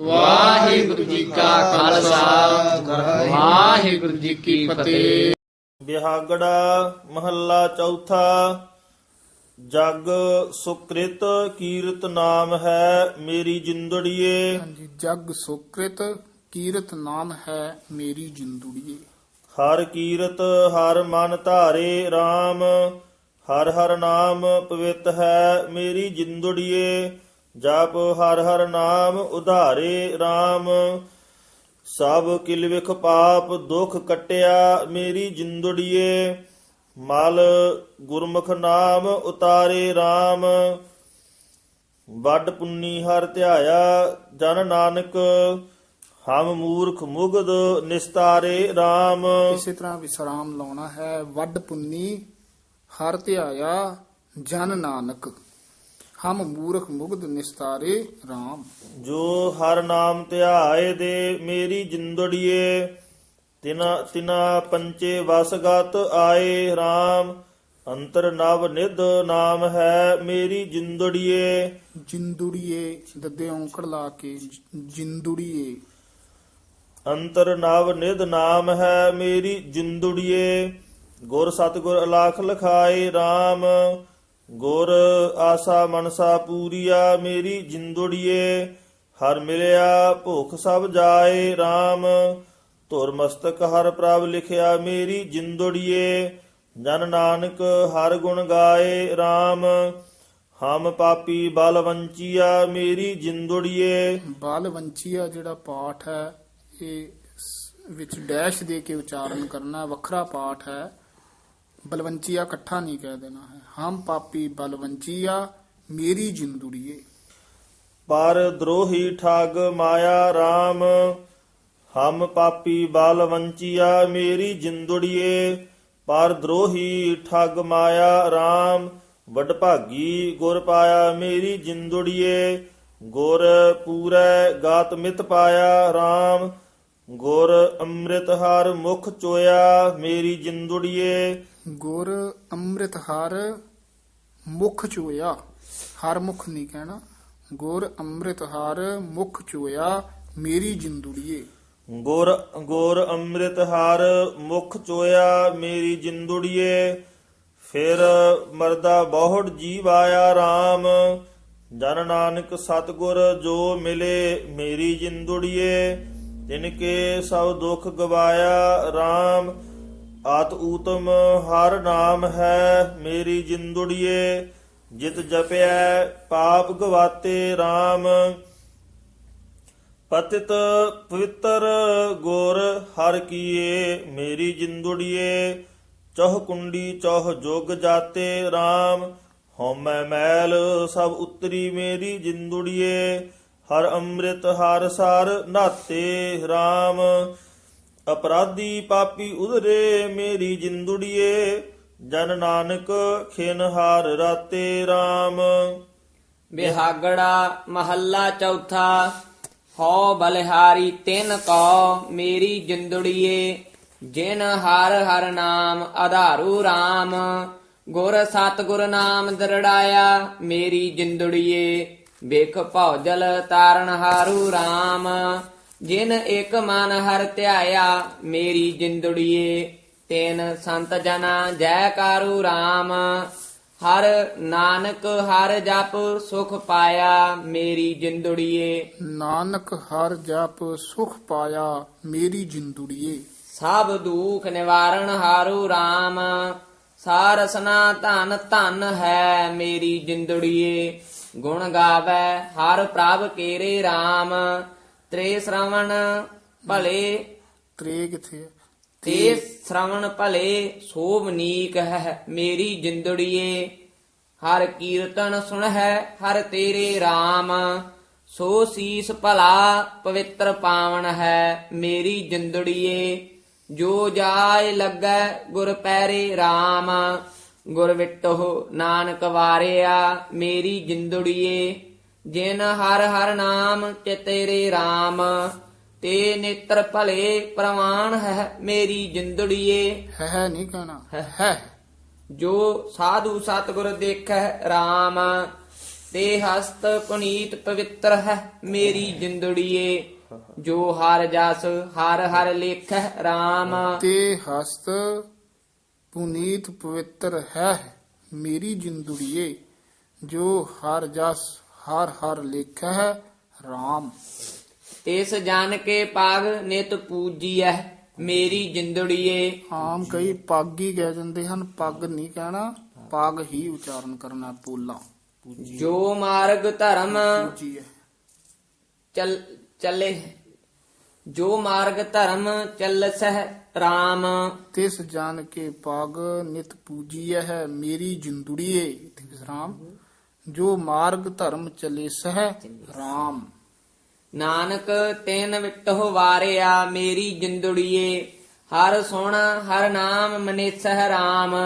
ਵਾਹਿਗੁਰੂ ਜੀ ਕਾ ਖਾਲਸਾ। ਵਾਹਿਗੁਰੂ ਜੀ ਕੀ ਫਤਿਹ। ਬਿਹਾਗੜਾ ਮਹੱਲਾ ਚੌਥਾ। ਜਗ ਸੁਕ੍ਰਿਤ ਕੀਰਤ ਨਾਮ ਹੈ ਮੇਰੀ ਜਿੰਦੜੀਏ। ਹਾਂਜੀ ਜਗ ਸੁਕ੍ਰਿਤ ਕੀਰਤ ਨਾਮ ਹੈ ਮੇਰੀ ਜਿੰਦੁੜੀਏ। ਹਰ ਕੀਰਤ ਹਰ ਮਨ ਧਾਰੇ RAM ਹਰ ਹਰ ਨਾਮ ਪਵਿੱਤ ਹੈ ਮੇਰੀ ਜਿੰਦੜੀਏ। ਜਪ ਹਰ ਹਰ ਨਾਮ ਉਧਾਰੇ RAM ਸਭ ਕਿਲ ਵਿਖ ਪਾਪ ਦੁਖ ਕਟਿਆ ਮੇਰੀ ਜਿੰਦੜੀਏ। ਮਲ ਗੁਰਮੁਖ ਨਾਮ ਉਤਾਰੇ RAM ਵੱਡ ਪੁੰਨੀ ਹਰ ਧਿਆਇਆ ਜਨ ਨਾਨਕ। ਹਮ ਮੂਰਖ ਮੁਗਦ ਨਿਸਤਾਰੇ RAM ਇਸੇ ਤਰ੍ਹਾਂ ਵਿਸਰਾਮ ਲਾਉਣਾ ਹੈ। ਵੱਡ ਪੁੰਨੀ ਹਰ ਧਿਆਇਆ ਜਨ ਨਾਨਕ। ਹਮ ਮੂਰਖ ਮੁਗਧ ਨਿਸਤਾਰੇ RAM ਜੋ ਹਰ ਨਾਮ ਧਿਆਏ ਦੇ ਮੇਰੀ ਜਿੰਦੜੀਏ ਤਿਨਾ ਤਿਨਾ ਪੰਚੇ ਵਸਗਤ ਆਏ RAM ਅੰਤਰ ਨਵ ਨਿਧ ਨਾਮ ਹੈ ਮੇਰੀ ਜਿੰਦੜੀਏ। ਜਿੰਦੁੜੀਏ ਦੱਦੇ ਔਂਕੜ ਲਾ ਕੇ ਜਿੰਦੁੜੀਏ। ਅੰਤਰ ਨਵ ਨਿਧ ਨਾਮ ਹੈ ਮੇਰੀ ਜਿੰਦੜੀਏ। ਗੁਰ ਸਤਗੁਰ ਅਲਾਖ ਲਖਾਏ RAM ਗੁਰ ਆਸਾ ਮਨਸਾ ਪੂਰੀਆ ਮੇਰੀ ਜਿੰਦੜੀਏ, ਹਰ ਮਿਲਿਆ ਭੁਖ ਸਭ ਜਾਏ RAM ਧੁਰ ਮਸਤਕ ਹਰ ਪ੍ਰਭ ਲਿਖਿਆ ਮੇਰੀ ਜਿੰਦੜੀਏ, ਜਨ ਨਾਨਕ ਹਰ ਗੁਣ ਗਾਏ RAM ਹਮ ਪਾਪੀ ਬਲਵੰਚੀਆ ਮੇਰੀ ਜਿੰਦੜੀਏ। ਬਾਲ ਵੰਚੀਆ ਜਿਹੜਾ ਪਾਠ ਹੈ, ਇਹ ਸ- ਵਿੱਚ ਡੈਸ਼ ਦੇ ਕੇ ਉਚਾਰਨ ਕਰਨਾ ਵੱਖਰਾ ਪਾਠ ਹੈ। ਬਲਵੰਚੀਆ ਇਕੱਠਾ ਨਹੀਂ ਕਹਿ ਦੇਣਾ ਹੈ। ਹਮ ਪਾਪੀ ਬਲਵੰਚੀਆ, ਮੇਰੀ ਜਿੰਦੁੜੀਏ ਪਰ ਦਰੋਹੀ ਠੱਗ ਮਾਇਆ RAM ਹਮ ਪਾਪੀ ਬਲ ਵੰਚੀਆ ਮੇਰੀ ਜਿੰਦੜੀਏ ਪਰ ਦਰੋਹੀ ਠੱਗ ਮਾਇਆ RAM ਵਡਭਾਗੀ ਗੁਰ ਪਾਇਆ, ਮੇਰੀ ਜਿੰਦੜੀਏ ਗੁਰ ਪੂਰੈ ਗਾਤ ਮਿਤ ਪਾਇਆ RAM ਗੁਰ ਅੰਮ੍ਰਿਤ ਹਰ ਮੁਖ ਚੋਇਆ ਮੇਰੀ ਜਿੰਦੜੀਏ। ਗੁਰ ਅੰਮ੍ਰਿਤ ਹਰ ਮੁਖ ਚੋਇਆ ਹਰ ਮੁਖ ਨਹੀਂ ਕਹਿਣਾ। ਗੁਰ ਅੰਮ੍ਰਿਤ ਹਰ ਮੁਖ ਚੋਇਆ ਮੇਰੀ ਜਿੰਦੁੜੀਏ। ਗੁਰ ਗੁਰ ਅੰਮ੍ਰਿਤ ਹਰ ਮੁਖ ਚੋਇਆ ਮੇਰੀ ਜਿੰਦੁੜੀਏ। ਫਿਰ ਮਰਦਾ ਬਹੁੜ ਜੀਵ ਆਇਆ RAM ਜਨ ਨਾਨਕ ਸਤਗੁਰ ਜੋ ਮਿਲੇ ਮੇਰੀ ਜਿੰਦੁੜੀਏ। ਤਿਨ ਕੇ ਸਭ ਦੁੱਖ ਗਵਾਇਆ RAM ਆਤ ਊਤਮ, ਹਰ ਨਾਮ ਹੈ ਮੇਰੀ ਜਿੰਦੁੜੀਏ, ਜਿਤ ਜਪਿਆ ਪਾਪ ਗਵਾਤੇ RAM ਪਤਿਤ ਪਵਿੱਤਰ ਗੋਰ ਹਰ ਕੀਏ, ਮੇਰੀ ਜਿੰਦੁੜੀਏ, ਚੌਹ ਕੁੰਡੀ ਚੌਹ ਜੁਗ ਜਾਤੇ RAM ਹਉਮੈ ਮੈਲ ਸਭ ਉਤਰੀ ਮੇਰੀ ਜਿੰਦੁੜੀਏ ਹਰ ਅੰਮ੍ਰਿਤ ਹਰ ਸਾਰ ਨਾਤੇ RAM ਅਪਰਾਧੀ ਪਾਪੀ ਉਧਰੇ ਮੇਰੀ ਜਿੰਦੁੜੀਏ, ਜਨ ਨਾਨਕ ਖਿਨ ਹਾਰ ਰਾਤੇ RAM ਬਿਹਾਗੜਾ ਮਹੱਲਾ ਚੌਥਾ, ਹਉ ਬਲਿਹਾਰੀ ਤਿਨ ਕੋ ਮੇਰੀ ਜਿੰਦੜੀਏ, ਜਿਨ ਹਰ ਹਰ ਨਾਮ ਆਧਾਰੂ RAM ਗੁਰ ਸਤਿਗੁਰ ਨਾਮ ਦਰੜਾਇਆ ਮੇਰੀ ਜਿੰਦੜੀਏ ਵੇਖ ਭੌਜਲ ਤਾਰਨ ਹਾਰੂ RAM ਜਿਨ ਇੱਕ ਮਨ ਹਰ ਧਿਆਇਆ ਮੇਰੀ ਜਿੰਦੜੀਏ ਤੈਨ ਸੰਤ ਜਨਾ ਜੈਕਾਰੂ RAM ਹਰ ਨਾਨਕ ਹਰ ਜਪ ਸੁਖ ਪਾਇਆ ਮੇਰੀ ਜਿੰਦੜੀਏ। ਨਾਨਕ ਹਰ ਜਪ ਸੁਖ ਪਾਇਆ ਮੇਰੀ ਜਿੰਦੁੜੀਏ। ਸਭ ਦੁਖ ਨਿਵਾਰਣ ਹਾਰੂ RAM ਸਾਰਸਨਾ ਧਨ ਧਨ ਹੈ ਮੇਰੀ ਜਿੰਦੜੀਏ। ਗੁਣ ਗਾਵੇ ਹਰ ਪ੍ਰਭ ਕੇਰੇ RAM ਤ੍ਰੇ ਸ਼ਰਵਣ ਭਲੇ ਤ੍ਰੇ ਕਿੱਥੇ ਹੈ ਤੇ ਸ਼ਰਵਣ ਭਲੇ ਸੋਭਨੀਕ ਹੈ ਮੇਰੀ ਜਿੰਦੜੀਏ। ਹਰ ਕੀਰਤਨ ਸੁਣ ਹੈ ਹਰ ਤੇਰੇ RAM ਸੋ ਸੀਸ ਭਲਾ ਪਵਿੱਤਰ ਪਾਵਨ ਹੈ ਮੇਰੀ ਜਿੰਦੜੀਏ। ਜੋ ਜਾਏ ਲੱਗੈ ਗੁਰ ਪੈਰੇ RAM ਗੁਰ ਵਿਟੋ ਨਾਨਕ ਵਾਰਿਆ ਮੇਰੀ ਜਿੰਦੜੀਏ ਜਿਨ ਹਰ ਹਰ ਨਾਮ ਚਿਤੇਰੇ RAM ਤੇ ਨੇਤਰ ਭਲੇ ਪ੍ਰਵਾਨ ਹੈ ਮੇਰੀ ਜਿੰਦੜੀਏ। ਹੈ ਨਹੀਂ ਕਹਿਣਾ। ਹੈ ਹੈ। ਜੋ ਸਾਧੂ ਸਤਿਗੁਰ ਦੇਖੈ RAM ਤੇ ਹਸਤ ਪੁਨੀਤ ਪਵਿੱਤਰ ਹੈ ਮੇਰੀ ਜਿੰਦੜੀਏ। ਜੋ ਹਰ ਜਸ ਹਰ ਹਰ ਲੇਖੈ RAM ਤੇ ਹਸਤ ਪੁਨੀਤ ਪਵਿੱਤਰ ਹੈ ਮੇਰੀ ਜਿੰਦੁੜੀਏ ਜੋ ਹਰ ਜਸ ਹਰ ਹਰ ਲੇਖਾ ਹੈ RAM ਤਿਸ ਜਨ ਕੇ ਪਗ ਨਿਤ ਪੂਜੀਐ ਮੇਰੀ ਜਿੰਦੜੀਏ। ਆਮ ਕਈ ਪੱਗ ਹੀ ਕਹਿ ਜਾਂਦੇ ਹਨ ਪੱਗ ਨਹੀਂ ਕਹਿਣਾ ਪੱਗ ਹੀ ਉਚਾਰਨ ਕਰਨਾ ਪੋਲਾ। ਜੋ ਮਾਰਗ ਧਰਮ ਚੱਲੇ। ਜੋ ਮਾਰਗ ਧਰਮ ਚੱਲਸਹਿ RAM ਤਿਸ ਜਾਣ ਕੇ ਪੱਗ ਨਿਤ ਪੂਜੀਐ ਹੈ ਮੇਰੀ ਜਿੰਦੁੜੀਏ ਇਥੇ ਵਿਸਰਾਮ ਜੋ ਮਾਰਗ ਧਰਮ ਚਲੇ ਸਹਿ RAM ਨਾਨਕ ਤੈਨ ਵਿਟਹੁ ਵਾਰਿਆ ਮੇਰੀ ਜਿੰਦੜੀਏ ਹਰ ਸੁਣ ਹਰ ਨਾਮ ਮਨੇਸਹਿ RAM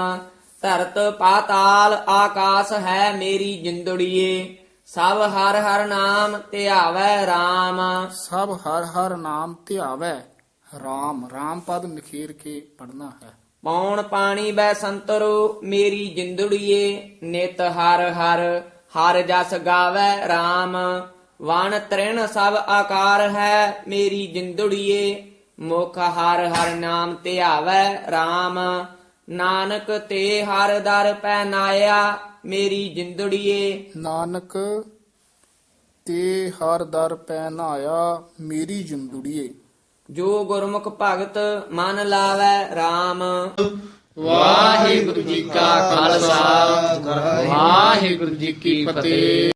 ਧਰਤ ਪਾਤਾਲ ਆਕਾਸ ਹੈ ਮੇਰੀ ਜਿੰਦੜੀਏ। ਸਭ ਹਰ ਹਰ ਨਾਮ ਧਿਆਵੈ RAM ਸਭ ਹਰ ਹਰ ਨਾਮ ਧਿਆਵੈ RAM RAM ਪਦ ਨਿਖੇਰ ਕੇ ਪੜਨਾ ਹੈ। ਪੌਣ ਪਾਣੀ ਬੈ ਸੰਤਰੋ ਮੇਰੀ ਜਿੰਦੜੀਏ ਨਿਤ ਹਰ ਹਰ ਹਰ ਜਸ ਗਾਵੈ RAM ਵਣ ਤ੍ਰਿਣ ਸਭ ਆਕਾਰ ਹੈ ਮੇਰੀ ਜਿੰਦੜੀਏ ਮੁਖ ਹਰ ਹਰ ਨਾਮ ਧਿਆਵੈ RAM ਨਾਨਕ ਤੇ ਹਰ ਦਰ ਪੈ ਨਾਇਆ ਮੇਰੀ ਜਿੰਦੜੀਏ। ਨਾਨਕ ਤੇ ਹਰ ਦਰ ਪੈ ਨਾਇਆ ਮੇਰੀ ਜਿੰਦੁੜੀਏ। ਜੋ ਗੁਰਮੁਖ ਭਗਤ ਮਨ ਲਾਵੈ RAM ਵਾਹਿਗੁਰੂ ਜੀ ਕਾ ਖਾਲਸਾ। ਵਾਹਿਗੁਰੂ ਜੀ ਕੀ ਫਤਿਹ।